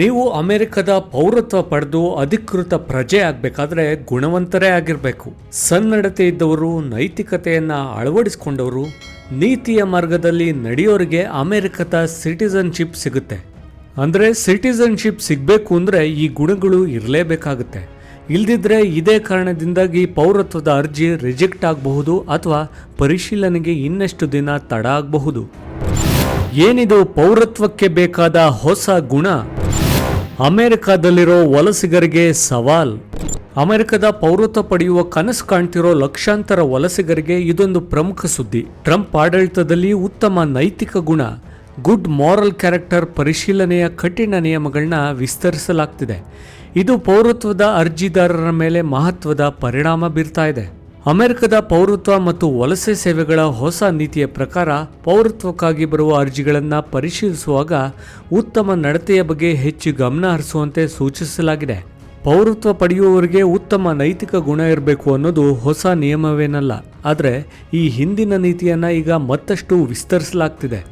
ನೀವು ಅಮೆರಿಕದ ಪೌರತ್ವ ಪಡೆದು ಅಧಿಕೃತ ಪ್ರಜೆ ಆಗಬೇಕಾದ್ರೆ ಗುಣವಂತರೇ ಆಗಿರಬೇಕು. ಸನ್ನಡತೆ ಇದ್ದವರು, ನೈತಿಕತೆಯನ್ನ ಅಳವಡಿಸಿಕೊಂಡವರು, ನೀತಿಯ ಮಾರ್ಗದಲ್ಲಿ ನಡೆಯೋರಿಗೆ ಅಮೆರಿಕದ ಸಿಟಿಸನ್ಶಿಪ್ ಸಿಗುತ್ತೆ. ಅಂದರೆ ಸಿಟಿಸನ್ಶಿಪ್ ಸಿಗಬೇಕು ಅಂದರೆ ಈ ಗುಣಗಳು ಇರಲೇಬೇಕಾಗುತ್ತೆ. ಇಲ್ದಿದ್ರೆ ಇದೇ ಕಾರಣದಿಂದಾಗಿ ಪೌರತ್ವದ ಅರ್ಜಿ ರಿಜೆಕ್ಟ್ ಆಗಬಹುದು ಅಥವಾ ಪರಿಶೀಲನೆಗೆ ಇನ್ನಷ್ಟು ದಿನ ತಡ ಆಗಬಹುದು. ಏನಿದು ಪೌರತ್ವಕ್ಕೆ ಬೇಕಾದ ಹೊಸ ಗುಣ? ಅಮೆರಿಕದಲ್ಲಿರೋ ವಲಸಿಗರಿಗೆ ಸವಾಲ್. ಅಮೆರಿಕದ ಪೌರತ್ವ ಪಡೆಯುವ ಕನಸು ಕಾಣ್ತಿರೋ ಲಕ್ಷಾಂತರ ವಲಸಿಗರಿಗೆ ಇದೊಂದು ಪ್ರಮುಖ ಸುದ್ದಿ. ಟ್ರಂಪ್ ಆಡಳಿತದಲ್ಲಿ ಉತ್ತಮ ನೈತಿಕ ಗುಣ, ಗುಡ್ ಮಾರಲ್ ಕ್ಯಾರೆಕ್ಟರ್ ಪರಿಶೀಲನೆಯ ಕಠಿಣ ನಿಯಮಗಳನ್ನ ವಿಸ್ತರಿಸಲಾಗ್ತಿದೆ. ಇದು ಪೌರತ್ವದ ಅರ್ಜಿದಾರರ ಮೇಲೆ ಮಹತ್ವದ ಪರಿಣಾಮ ಬೀರ್ತಾ ಇದೆ. ಅಮೆರಿಕದ ಪೌರತ್ವ ಮತ್ತು ವಲಸೆ ಸೇವೆಗಳ ಹೊಸ ನೀತಿಯ ಪ್ರಕಾರ ಪೌರತ್ವಕ್ಕಾಗಿ ಬರುವ ಅರ್ಜಿಗಳನ್ನು ಪರಿಶೀಲಿಸುವಾಗ ಉತ್ತಮ ನಡತೆಯ ಬಗ್ಗೆ ಹೆಚ್ಚು ಗಮನ ಹರಿಸುವಂತೆ ಸೂಚಿಸಲಾಗಿದೆ. ಪೌರತ್ವ ಪಡೆಯುವವರಿಗೆ ಉತ್ತಮ ನೈತಿಕ ಗುಣ ಇರಬೇಕು ಅನ್ನೋದು ಹೊಸ ನಿಯಮವೇನಲ್ಲ. ಆದರೆ ಈ ಹಿಂದಿನ ನೀತಿಯನ್ನು ಈಗ ಮತ್ತಷ್ಟು ವಿಸ್ತರಿಸಲಾಗ್ತಿದೆ.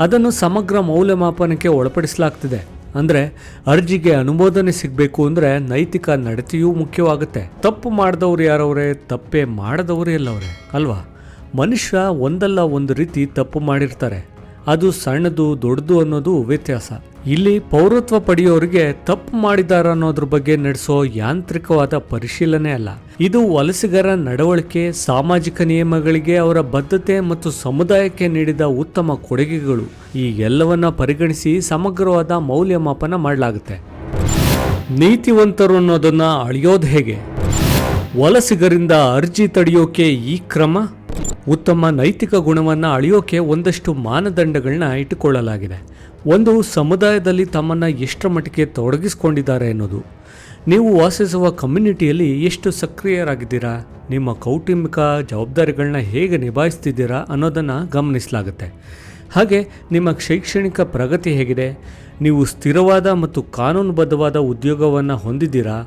ಅದನ್ನು ಸಮಗ್ರ ಮೌಲ್ಯಮಾಪನಕ್ಕೆ ಒಳಪಡಿಸಲಾಗ್ತಿದೆ. ಅಂದರೆ ಅರ್ಜಿಗೆ ಅನುಮೋದನೆ ಸಿಗಬೇಕು ಅಂದರೆ ನೈತಿಕ ನಡತೆಯೂ ಮುಖ್ಯವಾಗುತ್ತೆ. ತಪ್ಪು ಮಾಡಿದವ್ರು ಯಾರವ್ರೆ? ತಪ್ಪೇ ಮಾಡದವರು ಎಲ್ಲವ್ರೆ ಅಲ್ವಾ? ಮನುಷ್ಯ ಒಂದಲ್ಲ ಒಂದು ರೀತಿ ತಪ್ಪು ಮಾಡಿರ್ತಾರೆ. ಅದು ಸಣ್ಣದು ದೊಡ್ಡದು ಅನ್ನೋದು ವ್ಯತ್ಯಾಸ. ಇಲ್ಲಿ ಪೌರತ್ವ ಪಡೆಯೋರಿಗೆ ತಪ್ಪು ಮಾಡಿದಾರ ಅನ್ನೋದ್ರ ಬಗ್ಗೆ ನಡೆಸೋ ಯಾಂತ್ರಿಕವಾದ ಪರಿಶೀಲನೆ ಅಲ್ಲ. ಇದು ವಲಸಿಗರ ನಡವಳಿಕೆ, ಸಾಮಾಜಿಕ ನಿಯಮಗಳಿಗೆ ಅವರ ಬದ್ಧತೆ ಮತ್ತು ಸಮುದಾಯಕ್ಕೆ ನೀಡಿದ ಉತ್ತಮ ಕೊಡುಗೆಗಳು. ಈ ಎಲ್ಲವನ್ನ ಪರಿಗಣಿಸಿ ಸಮಗ್ರವಾದ ಮೌಲ್ಯಮಾಪನ ಮಾಡಲಾಗುತ್ತೆ. ನೀತಿವಂತರು ಅನ್ನೋದನ್ನ ಅಳಿಯೋದು ಹೇಗೆ? ವಲಸಿಗರಿಂದ ಅರ್ಜಿ ತಡೆಯೋಕೆ ಈ ಕ್ರಮ? ಉತ್ತಮ ನೈತಿಕ ಗುಣವನ್ನು ಅಳೆಯೋಕೆ ಒಂದಷ್ಟು ಮಾನದಂಡಗಳನ್ನ ಇಟ್ಟುಕೊಳ್ಳಲಾಗಿದೆ. ಒಂದು ಸಮುದಾಯದಲ್ಲಿ ತಮ್ಮನ್ನು ಎಷ್ಟರ ಮಟ್ಟಿಗೆ ತೊಡಗಿಸ್ಕೊಂಡಿದ್ದಾರೆ ಅನ್ನೋದು. ನೀವು ವಾಸಿಸುವ ಕಮ್ಯುನಿಟಿಯಲ್ಲಿ ಎಷ್ಟು ಸಕ್ರಿಯರಾಗಿದ್ದೀರಾ? ನಿಮ್ಮ ಕೌಟುಂಬಿಕ ಜವಾಬ್ದಾರಿಗಳನ್ನ ಹೇಗೆ ನಿಭಾಯಿಸ್ತಿದ್ದೀರಾ ಅನ್ನೋದನ್ನು ಗಮನಿಸಲಾಗುತ್ತೆ. ಹಾಗೆ ನಿಮ್ಮ ಶೈಕ್ಷಣಿಕ ಪ್ರಗತಿ ಹೇಗಿದೆ? ನೀವು ಸ್ಥಿರವಾದ ಮತ್ತು ಕಾನೂನುಬದ್ಧವಾದ ಉದ್ಯೋಗವನ್ನು ಹೊಂದಿದ್ದೀರಾ?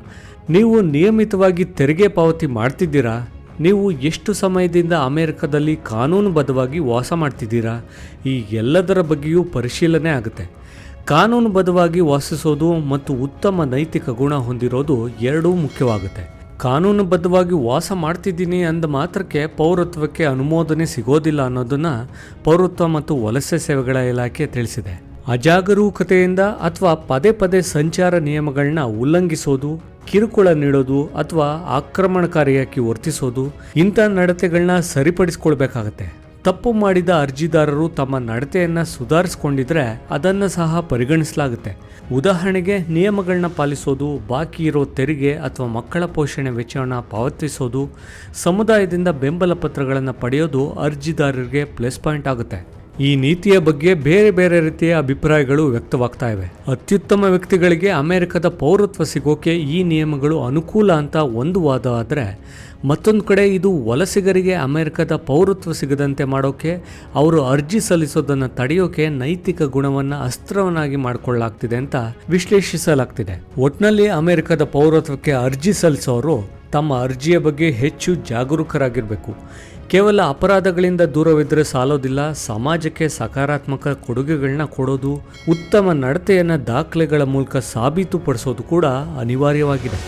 ನೀವು ನಿಯಮಿತವಾಗಿ ತೆರಿಗೆ ಪಾವತಿ ಮಾಡ್ತಿದ್ದೀರಾ? ನೀವು ಎಷ್ಟು ಸಮಯದಿಂದ ಅಮೆರಿಕದಲ್ಲಿ ಕಾನೂನುಬದ್ಧವಾಗಿ ವಾಸ ಮಾಡ್ತಿದ್ದೀರಾ? ಈ ಎಲ್ಲದರ ಬಗ್ಗೆಯೂ ಪರಿಶೀಲನೆ ಆಗುತ್ತೆ. ಕಾನೂನುಬದ್ಧವಾಗಿ ವಾಸಿಸೋದು ಮತ್ತು ಉತ್ತಮ ನೈತಿಕ ಗುಣ ಹೊಂದಿರೋದು ಎರಡೂ ಮುಖ್ಯವಾಗುತ್ತೆ. ಕಾನೂನುಬದ್ಧವಾಗಿ ವಾಸ ಮಾಡ್ತಿದ್ದೀನಿ ಅಂದ ಮಾತ್ರಕ್ಕೆ ಪೌರತ್ವಕ್ಕೆ ಅನುಮೋದನೆ ಸಿಗೋದಿಲ್ಲ ಅನ್ನೋದನ್ನು ಪೌರತ್ವ ಮತ್ತು ವಲಸೆ ಸೇವೆಗಳ ಇಲಾಖೆ ತಿಳಿಸಿದೆ. ಅಜಾಗರೂಕತೆಯಿಂದ ಅಥವಾ ಪದೇ ಪದೇ ಸಂಚಾರ ನಿಯಮಗಳನ್ನ ಉಲ್ಲಂಘಿಸೋದು, ಕಿರುಕುಳ ನೀಡೋದು ಅಥವಾ ಆಕ್ರಮಣಕಾರಿಯಾಗಿ ವರ್ತಿಸೋದು ಇಂಥ ನಡತೆಗಳನ್ನ ಸರಿಪಡಿಸ್ಕೊಳ್ಬೇಕಾಗತ್ತೆ. ತಪ್ಪು ಮಾಡಿದ ಅರ್ಜಿದಾರರು ತಮ್ಮ ನಡತೆಯನ್ನು ಸುಧಾರಿಸ್ಕೊಂಡಿದ್ರೆ ಅದನ್ನು ಸಹ ಪರಿಗಣಿಸಲಾಗುತ್ತೆ. ಉದಾಹರಣೆಗೆ ನಿಯಮಗಳನ್ನ ಪಾಲಿಸೋದು, ಬಾಕಿ ಇರೋ ತೆರಿಗೆ ಅಥವಾ ಮಕ್ಕಳ ಪೋಷಣೆ ವೆಚ್ಚವನ್ನು ಪಾವತಿಸೋದು, ಸಮುದಾಯದಿಂದ ಬೆಂಬಲ ಪತ್ರಗಳನ್ನು ಪಡೆಯೋದು ಅರ್ಜಿದಾರರಿಗೆ ಪ್ಲಸ್ ಪಾಯಿಂಟ್ ಆಗುತ್ತೆ. ಈ ನೀತಿಯ ಬಗ್ಗೆ ಬೇರೆ ಬೇರೆ ರೀತಿಯ ಅಭಿಪ್ರಾಯಗಳು ವ್ಯಕ್ತವಾಗ್ತಾ ಇವೆ. ಅತ್ಯುತ್ತಮ ವ್ಯಕ್ತಿಗಳಿಗೆ ಅಮೆರಿಕದ ಪೌರತ್ವ ಸಿಗೋಕೆ ಈ ನಿಯಮಗಳು ಅನುಕೂಲ ಅಂತ ಒಂದು ವಾದ ಆದರೆ, ಮತ್ತೊಂದು ಕಡೆ ಇದು ವಲಸಿಗರಿಗೆ ಅಮೆರಿಕದ ಪೌರತ್ವ ಸಿಗದಂತೆ ಮಾಡೋಕೆ, ಅವರು ಅರ್ಜಿ ಸಲ್ಲಿಸೋದನ್ನು ತಡೆಯೋಕೆ ನೈತಿಕ ಗುಣವನ್ನು ಅಸ್ತ್ರವನ್ನಾಗಿ ಮಾಡಿಕೊಳ್ಳಲಾಗ್ತಿದೆ ಅಂತ ವಿಶ್ಲೇಷಿಸಲಾಗ್ತಿದೆ. ಒಟ್ನಲ್ಲಿ ಅಮೆರಿಕದ ಪೌರತ್ವಕ್ಕೆ ಅರ್ಜಿ ಸಲ್ಲಿಸೋರು ತಮ್ಮ ಅರ್ಜಿಯ ಬಗ್ಗೆ ಹೆಚ್ಚು ಜಾಗರೂಕರಾಗಿರಬೇಕು. ಕೇವಲ ಅಪರಾಧಗಳಿಂದ ದೂರವಿದ್ದರೆ ಸಾಲೋದಿಲ್ಲ, ಸಮಾಜಕ್ಕೆ ಸಕಾರಾತ್ಮಕ ಕೊಡುಗೆಗಳನ್ನ ಕೊಡೋದು, ಉತ್ತಮ ನಡತೆಯನ್ನು ದಾಖಲೆಗಳ ಮೂಲಕ ಸಾಬೀತುಪಡಿಸೋದು ಕೂಡ ಅನಿವಾರ್ಯವಾಗಿದೆ.